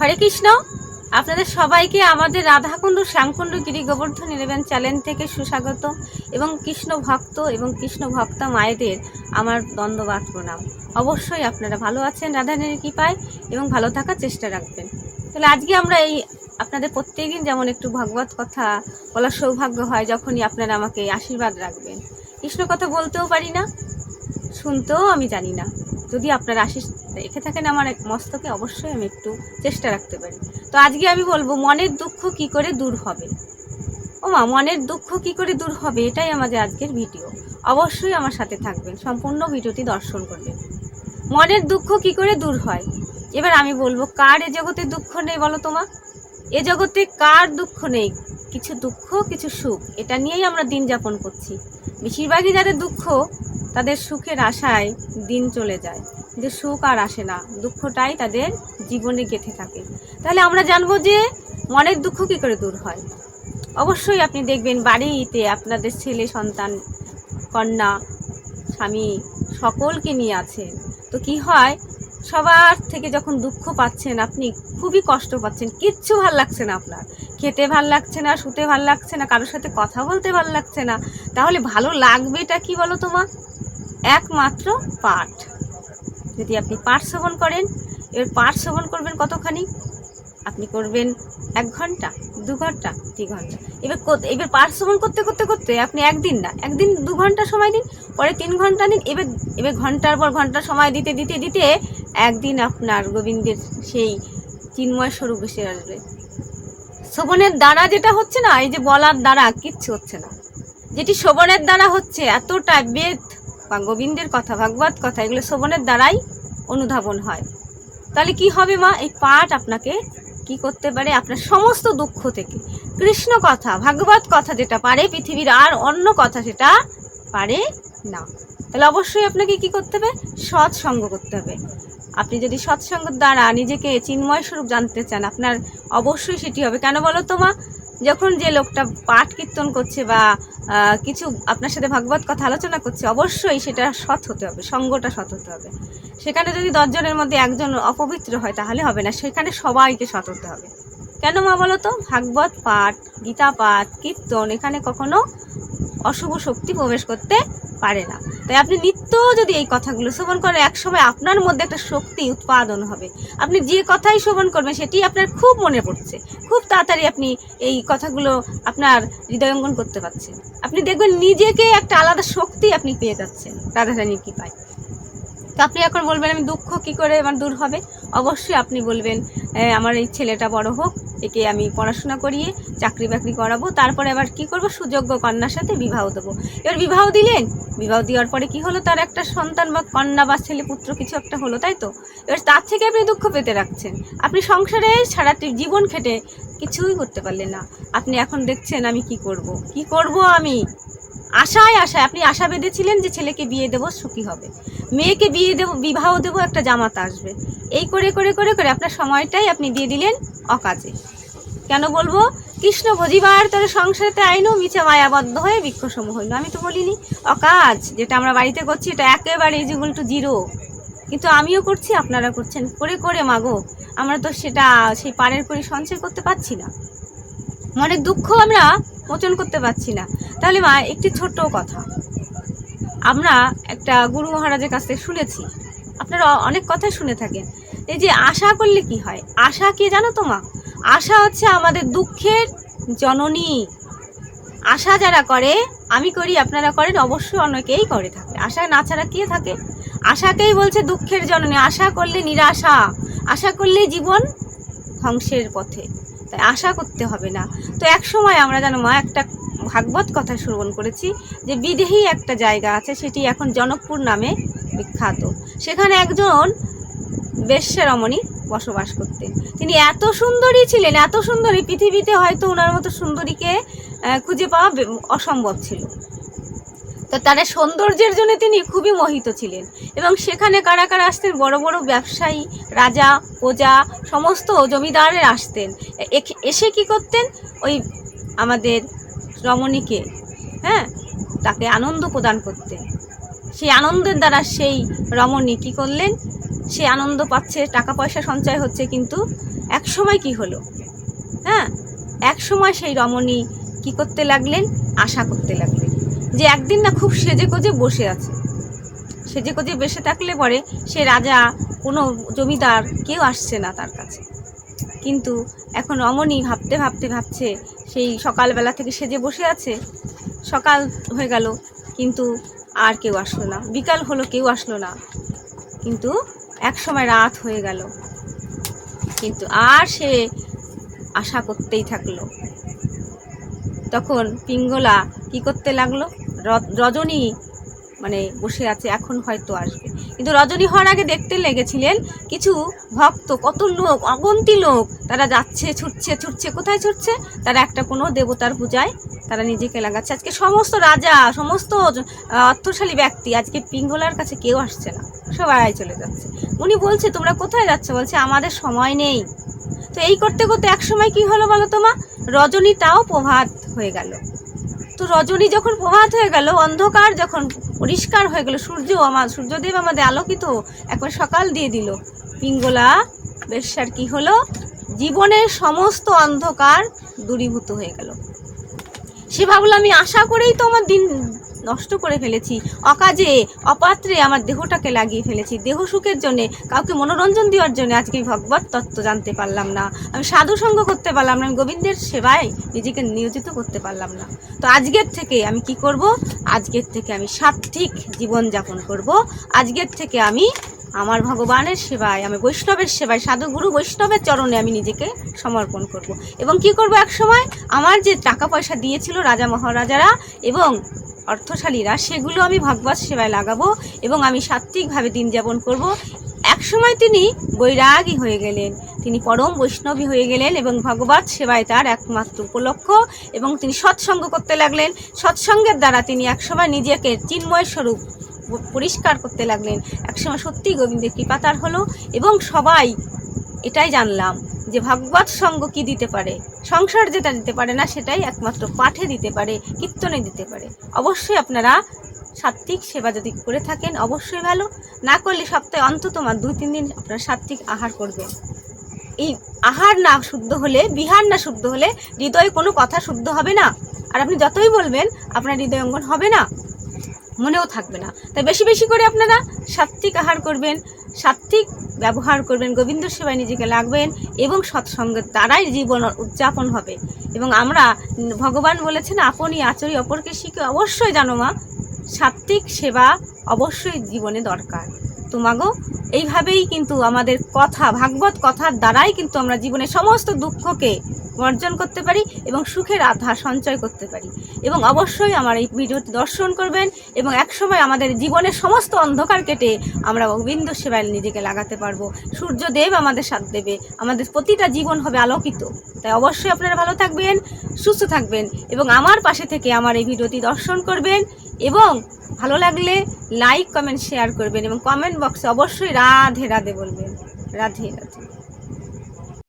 হরে কৃষ্ণ। আপনাদের সবাইকে আমাদের রাধাকুণ্ড, শ্যামকুণ্ড গিরি গোবর্ধন ইলেভেন চ্যানেল থেকে সুস্বাগত এবং কৃষ্ণ ভক্ত এবং কৃষ্ণ ভক্ত মায়েদের আমার দ্বন্দ্ববাদ প্রণাম। অবশ্যই আপনারা ভালো আছেন রাধানের কৃপায় এবং ভালো থাকার চেষ্টা রাখবেন। তাহলে আজকে আমরা এই আপনাদের প্রত্যেকদিন যেমন একটু ভগবত কথা বলার সৌভাগ্য হয়, যখনই আপনারা আমাকে আশীর্বাদ রাখবেন। কৃষ্ণ কথা বলতেও পারি না, শুনতেও আমি জানি না। যদি আপনারা আশিস রেখে থাকেন আমার এক মস্তকে, অবশ্যই আমি একটু চেষ্টা রাখতে পারি। তো আজকে আমি বলব, মনের দুঃখ কি করে দূর হবে? ও মা, মনের দুঃখ কি করে দূর হবে? এটাই আমাদের আজকের ভিডিও। অবশ্যই আমার সাথে থাকবেন, সম্পূর্ণ ভিডিওটি দর্শন করবেন। মনের দুঃখ কি করে দূর হয়? এবার আমি বলব, কার এ জগতে দুঃখ নেই বলো তোমা এ জগতে কার দুঃখ নেই? কিছু দুঃখ, কিছু সুখ, এটা নিয়েই আমরা দিন যাপন করছি। বেশিরভাগই যাদের দুঃখ, তাদের সুখের আশায় দিন চলে যায়। কিন্তু সুখ আর আসে না, দুঃখটাই তাদের জীবনে গেঁথে থাকে। তাহলে আমরা জানব যে মনের দুঃখ কী করে দূর হয়? অবশ্যই আপনি দেখবেন বাড়িতে আপনাদের ছেলে, সন্তান, কন্যা, স্বামী সকলকে নিয়ে আছেন তো কি হয়? সবার থেকে যখন দুঃখ পাচ্ছেন আপনি, খুবই কষ্ট পাচ্ছেন। কিচ্ছু ভালো লাগছে না আপনার। খেতে ভালো লাগছে না, শুতে ভালো লাগছে না, কারোর সাথে কথা বলতে ভালো লাগছে না। তাহলে ভালো লাগবেটা কি বলো তোমার একমাত্র পাঠ। যদি আপনি পাঠ শ্রবণ করেন এবার পাঠ শ্রবণ করবেন কতখানি? আপনি করবেন এক ঘণ্টা, দু ঘণ্টা, তিন ঘণ্টা। এবার এবার পাঠ শ্রবণ করতে করতে করতে আপনি একদিন না, একদিন দু ঘণ্টা সময় দিন, পরে তিন ঘণ্টা দিন এবার এবার ঘণ্টার পর ঘণ্টা সময় দিতে দিতে দিতে একদিন আপনার গোবিন্দের সেই চিন্ময় স্বরূপ এসে আসবে। শ্রবণের দ্বারা যেটা হচ্ছে না, এই যে বলার দ্বারা কিচ্ছু হচ্ছে না। যেটি শ্রবণের দ্বারা হচ্ছে, এতটা বেদ বা গোবিন্দের কথা, ভাগবত কথা, এগুলো শ্রবণের দ্বারাই অনুধাবন হয়। তাহলে কি হবে মা? এই পাঠ আপনাকে কি করতে পারে? আপনার সমস্ত দুঃখ থেকে। কৃষ্ণ কথা, ভাগবত কথা যেটা পারে, পৃথিবীর আর অন্য কথা সেটা পারে না। তাহলে অবশ্যই আপনাকে কি করতে হবে? সৎসঙ্গ করতে হবে। আপনি যদি সৎসঙ্গের দ্বারা নিজেকে চিন্ময় স্বরূপ জানতে চান, আপনার অবশ্যই সেটি হবে। কেন বলো তো মা? যখন যে লোকটা পাঠ কীর্তন করছে বা কিছু আপনার সাথে ভাগবত কথা আলোচনা করছে, অবশ্যই সেটা সৎ হতে হবে, সঙ্গটা সৎ হতে হবে। সেখানে যদি দশজনের মধ্যে একজন অপবিত্র হয় তাহলে হবে না, সেখানে সবাইকে সৎ হতে হবে। কেন মা বলো তো? ভাগবত পাঠ, গীতা পাঠ, কীর্তন, এখানে কখনো অশুভ শক্তি প্রবেশ করতে পারে না। তাই আপনি নিত্য যদি এই কথাগুলো শ্রবণ করেন, একসময় আপনার মধ্যে একটা শক্তি উৎপাদন হবে। আপনি যে কথাই শ্রবণ করবেন, সেটি আপনার খুব মনে পড়ছে। খুব তাড়াতাড়ি আপনি এই কথাগুলো আপনার হৃদয়ঙ্গন করতে পারছেন। আপনি দেখবেন নিজেকে একটা আলাদা শক্তি আপনি পেয়ে যাচ্ছেন রাধারানীর কি পায় তো আপনি এখন বলবেন, আমি দুঃখ কি করে আমার দূর হবে? অবশ্যই আপনি বলবেন আমার এই ছেলেটা বড় হোক একে আমি পড়াশোনা করিয়ে চাকরি বাকরি করাবো, তারপরে আবার কি করব? সুযোগ্য কন্যার সাথে বিবাহ দেবো। এবার বিবাহ দিলেন, বিবাহ দেওয়ার পরে কি হলো? তার একটা সন্তান বা কন্যা বা ছেলে পুত্র কিছু একটা হলো, তাই তো? এবার তার থেকে আপনি দুঃখ পেতে রাখছেন। আপনি সংসারে সারাটি জীবন খেটে কিছুই করতে পারলেন না। আপনি এখন দেখছেন আমি কি করব? কি করব আমি? আশায় আশায়। আপনি আশা বেঁধেছিলেন যে ছেলেকে বিয়ে দেবো, সুখী হবে। মেয়েকে বিয়ে দেবো, বিবাহ দেবো, একটা জামাত আসবে। এই করে করে করে করে আপনার সময়টাই আপনি দিয়ে দিলেন অকাজে। কেন বলব? কৃষ্ণ ভজিবার তোর সংসারেতে আইনও মিছে মায়াবদ্ধ হয়ে বৃক্ষসম হইল। আমি তো বলিনি, অকাজ যেটা আমরা বাড়িতে করছি, এটা একেবারে ইজিগুল টু জিরো কিন্তু আমিও করছি, আপনারা করছেন। করে করে, মাগো, আমরা তো সেটা, সেই পাড়ের করে সঞ্চয় করতে পারছি না। মনের দুঃখ আমরা মোচন করতে পারছি না। তাহলে মা, একটি ছোট্ট কথা। আমরা একটা গুরু মহারাজের কাছ থেকে শুনেছি। আপনারা অনেক কথাই শুনে থাকেন। এই যে আশা করলে কি হয়? আশা কে জানো তো মা? আশা হচ্ছে আমাদের দুঃখের জননী। আশা যারা করে, আমি করি, আপনারা করেন, অবশ্যই অনেকেই করে থাকে। আশা না ছাড়া কে থাকে? আশাকেই বলছে দুঃখের জননী। আশা করলে নিরাশা। আশা করলেই জীবন ধ্বংসের পথে। তাই আশা করতে হবে না। তো এক সময় আমরা যেন মা, একটা ভাগবত কথা শ্রবণ করেছি যে বিদেহী একটা জায়গা আছে, সেটি এখন জনকপুর নামে বিখ্যাত। সেখানে একজন বেশ্যারমণী বসবাস করতেন। তিনি এত সুন্দরী ছিলেন, এত সুন্দরী, পৃথিবীতে হয়তো ওনার মতো সুন্দরীকে খুঁজে পাওয়া অসম্ভব ছিল। তো তার সৌন্দর্যের জন্য তিনি খুবই মোহিত ছিলেন। এবং সেখানে কারা কারা আসতেন? বড় বড় ব্যবসায়ী, রাজা, প্রজা, সমস্ত জমিদারের আসতেন। এসে কি করতেন? ওই আমাদের রমণীকে হ্যাঁ তাকে আনন্দ প্রদান করতেন। সেই আনন্দের দ্বারা সেই রমণী কি করলেন? সে আনন্দ পাচ্ছে টাকা পয়সা সঞ্চয় হচ্ছে, কিন্তু এক সময় কি হলো? হ্যাঁ এক সময় সেই রমণী কি করতে লাগলেন? আশা করতে লাগলেন। যে একদিন না খুব সেজে গুজে বসে আছে। সেজে গুজে বসে থাকলে পরে সে রাজা, কোনো জমিদার কেউ আসছে না তার কাছে। কিন্তু এখন রমণী ভাবতে ভাবতে ভাবছে, সেই সকালবেলা থেকে সেজে বসে আছে। সকাল হয়ে গেল, কিন্তু আর কেউ আসলো না। বিকাল হলো, কেউ আসলো না। কিন্তু এক সময় রাত হয়ে গেল। কিন্তু আর সে আশা করতেই থাকল। তখন পিঙ্গলা কি করতে লাগল? রজনী মানে বসে আছে, এখন হয়তো আসবে। কিন্তু রজনী হওয়ার আগে দেখতে লেগেছিলেন কিছু ভক্ত, কত লোক, অগন্তি লোক। তারা যাচ্ছে, ছুটছে ছুটছে। কোথায় ছুটছে? তারা একটা কোনো দেবতার পূজায় তারা নিজেকে লাগাচ্ছে। আজকে সমস্ত রাজা, সমস্ত অর্থশালী ব্যক্তি আজকে পিঙ্গলার কাছে কেউ আসছে না। সবাই চলে যাচ্ছে। উনি বলছে, তোমরা কোথায় যাচ্ছ? বলছে, আমাদের সময় নেই। তো এই করতে করতে এক সময় কি হলো বলো তোমা রজনীটাও প্রভাত হয়ে গেল। তো রজনী যখন প্রভাত হয়ে গেল, অন্ধকার যখন পরিষ্কার হয়ে গেল, সূর্য আমার সূর্যদেব আমাদের আলোকিত, একবার সকাল দিয়ে দিল। পিঙ্গলা বেশ্যার কি হলো? জীবনের সমস্ত অন্ধকার দূরীভূত হয়ে গেল। সে ভাবলো, আমি আশা করেই তো আমার দিন নষ্ট করে ফেলেছি। অকাজে, অপাত্রে আমার দেহটাকে লাগিয়ে ফেলেছি। দেহ সুখের জন্যে, কাউকে মনোরঞ্জন দেওয়ার জন্য আজকে আমি ভগবত তত্ত্ব জানতে পারলাম না। আমি সাধু সঙ্গ করতে পারলাম না, আমি গোবিন্দের সেবায় নিজেকে নিয়োজিত করতে পারলাম না। তো আজকের থেকে আমি কি করব? আজকের থেকে আমি সাত্ত্বিক জীবনযাপন করব। আজকের থেকে আমি আমার ভগবানের সেবায়, আমি বৈষ্ণবের সেবায় সাধুগুরু বৈষ্ণবের চরণে আমি নিজেকে সমর্পণ করব। এবং কি করব এক সময় আমার যে টাকা পয়সা দিয়েছিল রাজা মহারাজারা এবং অর্থশালীরা, সেগুলো আমি ভগবত সেবায় লাগাবো এবং আমি সাত্ত্বিকভাবে দিন যাপন করব। এক সময় তিনি বৈরাগী হয়ে গেলেন। তিনি পরম বৈষ্ণবী হয়ে গেলেন এবং ভগবত সেবায় তার একমাত্র উপলক্ষ এবং তিনি সৎসঙ্গ করতে লাগলেন। সৎসঙ্গের দ্বারা তিনি একসময় নিজেকে চিন্ময় স্বরূপ পরিষ্কার করতে লাগলেন। একসময় সত্যি গোবিন্দের কৃপা তার হলো এবং সবাই এটাই জানলাম। যে ভাগবত সঙ্গ কি দিতে পারে? সংসার যেটা দিতে পারে না, সেটাই একমাত্র পাঠে দিতে পারে, কীর্তনে দিতে পারে। অবশ্যই আপনারা সাত্ত্বিক সেবা যদি করে থাকেন, অবশ্যই ভালো। না করলে সপ্তাহে অন্তত আমার দুই, তিন দিন আপনারা সাত্ত্বিক আহার করবেন। এই আহার না শুদ্ধ হলে, বিহার না শুদ্ধ হলে হৃদয়ে কোনো কথা শুদ্ধ হবে না। আর আপনি যতই বলবেন, আপনার হৃদয় অঙ্গন হবে না। মনেও থাকবে না। তাই বেশি বেশি করে আপনারা সাত্ত্বিক আহার করবেন। সাত্ত্বিক ব্যবহার করবেন, গোবিন্দ সেবায় নিজেকে লাগবেন এবং সৎসঙ্গের দ্বারাই জীবন উদযাপন হবে। এবং আমরা ভগবান বলেছেন, আপনি আচরি অপরকে শিখে অবশ্যই জানো মা, সাত্ত্বিক সেবা অবশ্যই জীবনে দরকার। তোমাগো এইভাবেই কিন্তু আমাদের কথা, ভাগবত কথার দ্বারাই কিন্তু আমরা জীবনের সমস্ত দুঃখকে বর্জন করতে পারি এবং সুখের আধার সঞ্চয় করতে পারি। এবং অবশ্যই আমার এই ভিডিওটি দর্শন করবেন এবং একসময় আমাদের জীবনের সমস্ত অন্ধকার কেটে আমরা গোবিন্দ সেবায় নিজেকে লাগাতে পারব। সূর্যদেব আমাদের সাথ দেবে। আমাদের প্রতিটা জীবন হবে আলোকিত। তাই অবশ্যই আপনারা ভালো থাকবেন, সুস্থ থাকবেন এবং আমার পাশে থেকে আমার এই ভিডিওটি দর্শন করবেন এবং ভালো লাগলে লাইক, কমেন্ট, শেয়ার করবেন এবং কমেন্ট বক্সে অবশ্যই রাধে রাধে বলবেন। রাধে রাধে।